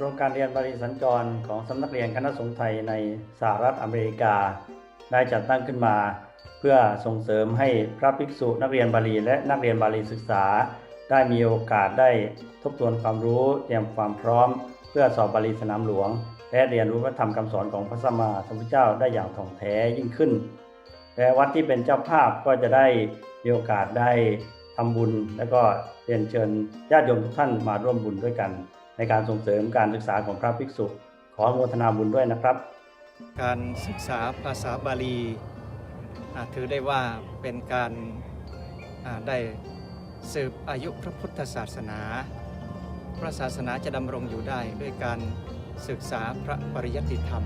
ครงการเรียนบาลีสัญจรของสำนักเรียนคณะสงฆ์ไทยในสหรัฐอเมริกา ได้จัดตั้งขึ้นมา เพื่อส่งเสริมให้พระภิกษุนักเรียนบาลีและนักเรียนบาลีศึกษา ได้มีโอกาสได้ทบทวนความรู้เตรียมความพร้อม เพื่อสอบบาลีสนามหลวง และเรียนรู้พระธรรมคำสอนของพระสัมมาสัมพุทธเจ้าได้อย่างถ่องแท้ยิ่งขึ้นและวัดที่เป็นเจ้าภาพก็จะได้มีโอกาสได้ทำบุญ และก็เรียนเชิญญาติโยมทุกท่านมาร่วมบุญด้วยกัน ในการส่งเสริมการศึกษาของพระภิกษุ ขออนุโมทนาบุญด้วยนะครับ การศึกษาภาษาบาลีถือได้ว่าเป็นการได้สืบอายุพระพุทธศาสนา พระศาสนาจะดำรงอยู่ได้ด้วยการศึกษาพระปริยัติธรรม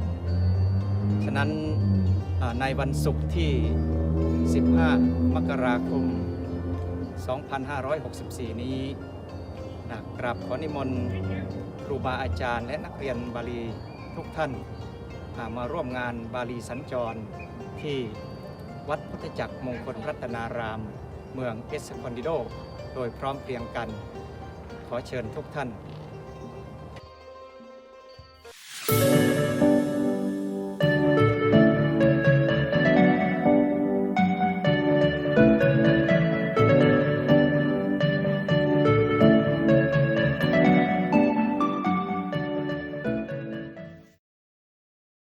ฉะนั้นในวันศุกร์ที่ 15 มกราคม 2564 นี้ กราบขอนิมนต์ครูบาอาจารย์ และนักเรียนบาลีทุกท่านมาร่วมงานบาลีสัญจรที่วัดพุทธจักรมงคลรัตนาราม เมืองเอสคอนดิโด โดยพร้อมเพรียงกัน ขอเชิญทุกท่าน